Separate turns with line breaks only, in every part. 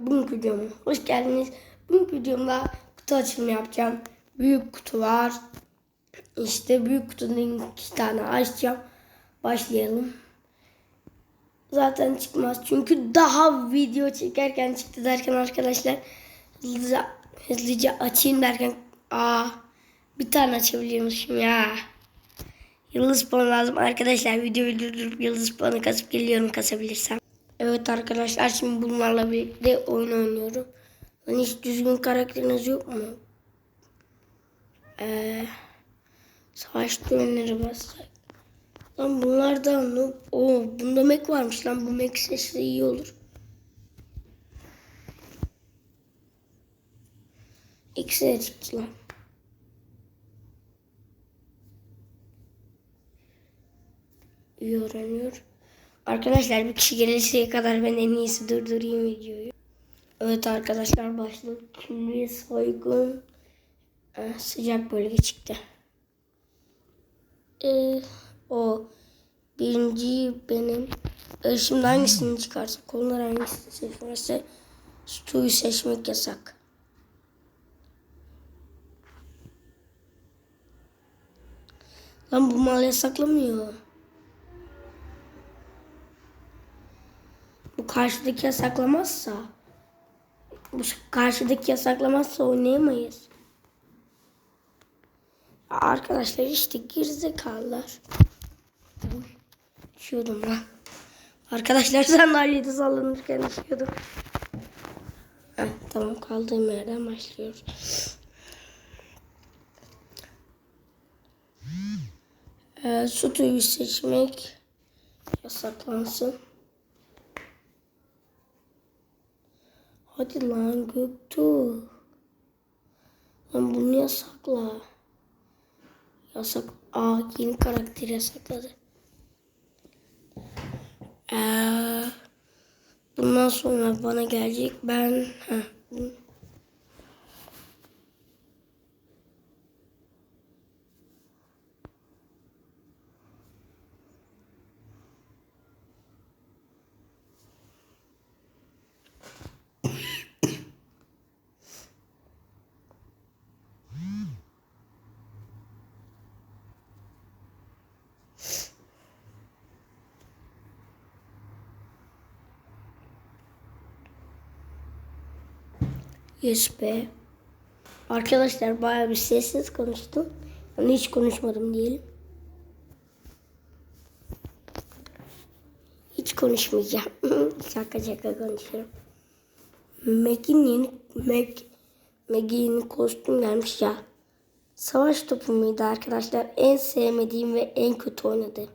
Bugünkü videoma hoş geldiniz. Bugünkü videomda kutu açılımı yapacağım. Büyük kutu var. İşte büyük kutunun iki tane açacağım. Başlayalım. Zaten çıkmaz. Çünkü daha video çekerken çıktı derken arkadaşlar hızlıca, hızlıca açayım derken aa bir tane açabiliyormuşum ya. Yıldız puanı lazım. Arkadaşlar videoyu durdurup yıldız puanı kasıp geliyorum kasabilirsem. Evet arkadaşlar şimdi bunlarla birlikte oyun oynuyorum. Hani hiç düzgün karakteriniz yok mu? Ee, savaş düğünleri bassak. Lan bunlardan ne? Oo bunda mek varmış lan. Bu mek sesi iyi olur. İkisi de çıktı lan. İyi. Arkadaşlar bir kişi gelinceye kadar ben en iyisi durdurayım videoyu. Evet arkadaşlar başladık. Şimdi soygun eh, sıcak bölge çıktı. Ee, o birinci benim. Ee, şimdi hangisini çıkarsak onlar hangisini seçmezse Stu'yu seçmek yasak. Lan bu mal yasaklamıyor. Karşıdaki yasaklamazsa bu karşıdaki yasaklamazsa oynayamayız. Arkadaşlar işte gerizekalılar. Düşüyordum lan. Arkadaşlar sandalyede sallanırken düşüyordum. Tamam kaldığım yerden başlıyoruz. Ee, su tüyü seçmek yasaklansın. Hadi lan Göktuğ. Lan bunu yasakla. Yasak. Aa yeni karakter yasakladı. Ee, bundan sonra bana gelecek. Ben heh, Yes be. Arkadaşlar bayağı bir sessiz konuştum. Yani hiç konuşmadım diyelim. Hiç konuşmayacağım. şaka şaka konuşuyorum. Meg'in yeni Meg Meg'in yeni kostüm gelmiş ya. Savaş topu muydu arkadaşlar? En sevmediğim ve en kötü oynadı.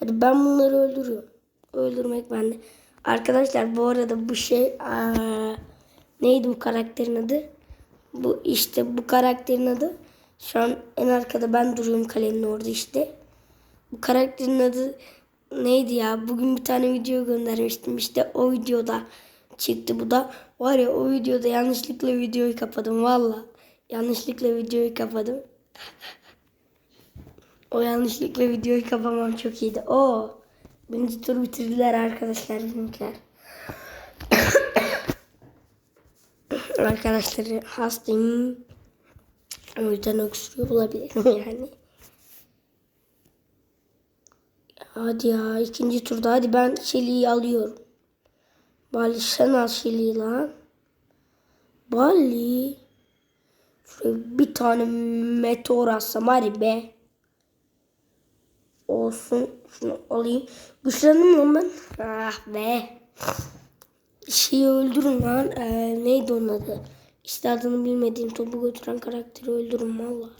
Hadi ben bunları öldürüyorum. Öldürmek bende. Arkadaşlar bu arada bu şey aa, neydi bu karakterin adı? Bu işte bu karakterin adı. Şu an en arkada ben duruyorum kalenin orada işte. Bu karakterin adı neydi ya? Bugün bir tane video göndermiştim. İşte o videoda çıktı bu da. Var ya o videoda yanlışlıkla videoyu kapadım valla. Yanlışlıkla videoyu kapadım. o yanlışlıkla videoyu kapamam çok iyiydi. Oo. Birinci tur bitirdiler arkadaşlar bizimkiler. Arkadaşları hastayım. O yüzden öksürüyor olabilirim yani. Hadi ya ikinci turda hadi ben Şeli'yi alıyorum. Bali sen al Şeli'yi lan. Bali. Şuraya bir tane meteor atsam hadi be. Olsun. Şunu alayım. Güçlendim lan ben. Ah be. Şeyi öldürün lan. Ee, neydi onun adı? İşte adını bilmediğim topu götüren karakteri öldürün valla.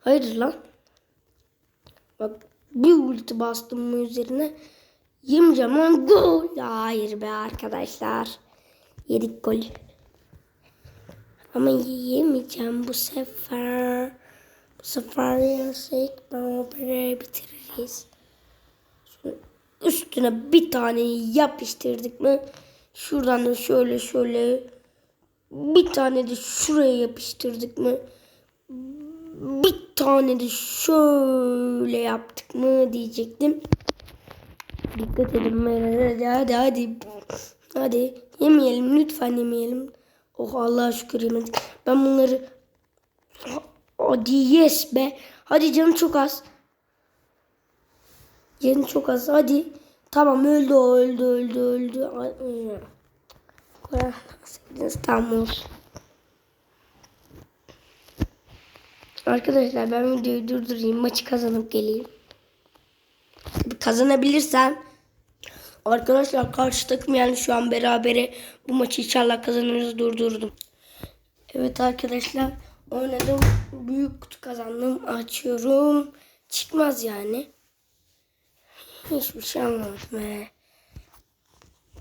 Hayır lan. Bak bir ulti bastım mı üzerine. Yemeyeceğim lan gol. Hayır be arkadaşlar. Yedik gol. Ama yemeyeceğim bu sefer. Bu sefer yersek beraber bitiririz. Şöyle üstüne bir tane yapıştırdık mı? Şuradan da şöyle şöyle bir tane de şuraya yapıştırdık mı? Bir tane de şöyle yaptık mı diyecektim. Dikkat edin. Hadi hadi hadi. Hadi yemeyelim lütfen yemeyelim. Oh Allah'a şükür yemedik. Ben bunları Hadi yes be. Hadi canım çok az. Canım çok az. Hadi. Tamam öldü öldü öldü öldü. Tamam olsun. Arkadaşlar ben videoyu durdurayım. Maçı kazanıp geleyim. Kazanabilirsem Arkadaşlar karşı takım yani şu an berabere bu maçı inşallah kazanırız durdurdum. Evet arkadaşlar oynadım. Büyük kutu kazandım. Açıyorum. Çıkmaz yani. Hiçbir şey anlamadım. He.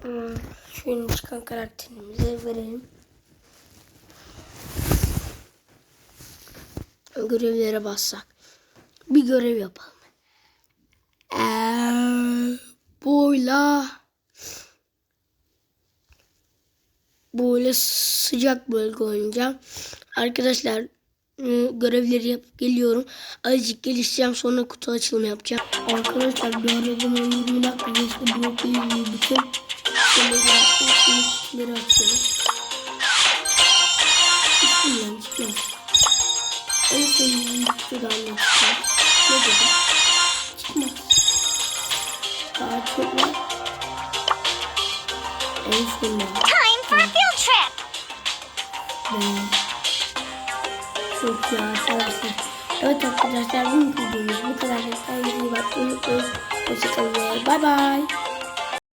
Hmm, Şu çıkan karakterimize verelim. Görevlere bassak. Bir görev yapalım. Eee, boyla böyle sıcak bölge oynayacağım. Arkadaşlar e, görevleri yapıp geliyorum. Azıcık gelişeceğim sonra kutu açılımı yapacağım. Arkadaşlar aradan 20 dakika geçti. Bu bir bütün kutuları açıyorum. Çıkmıyor, çıkmıyor. En sevdiğim kutudan da çıkıyor. Ne dedi? Çıkmaz. Daha çok var. En sonunda. Çok iyi arkadaşlar. Evet arkadaşlar bu videomuz bu kadar. Kendinize iyi bakın. Hoşçakalın. Bye bye.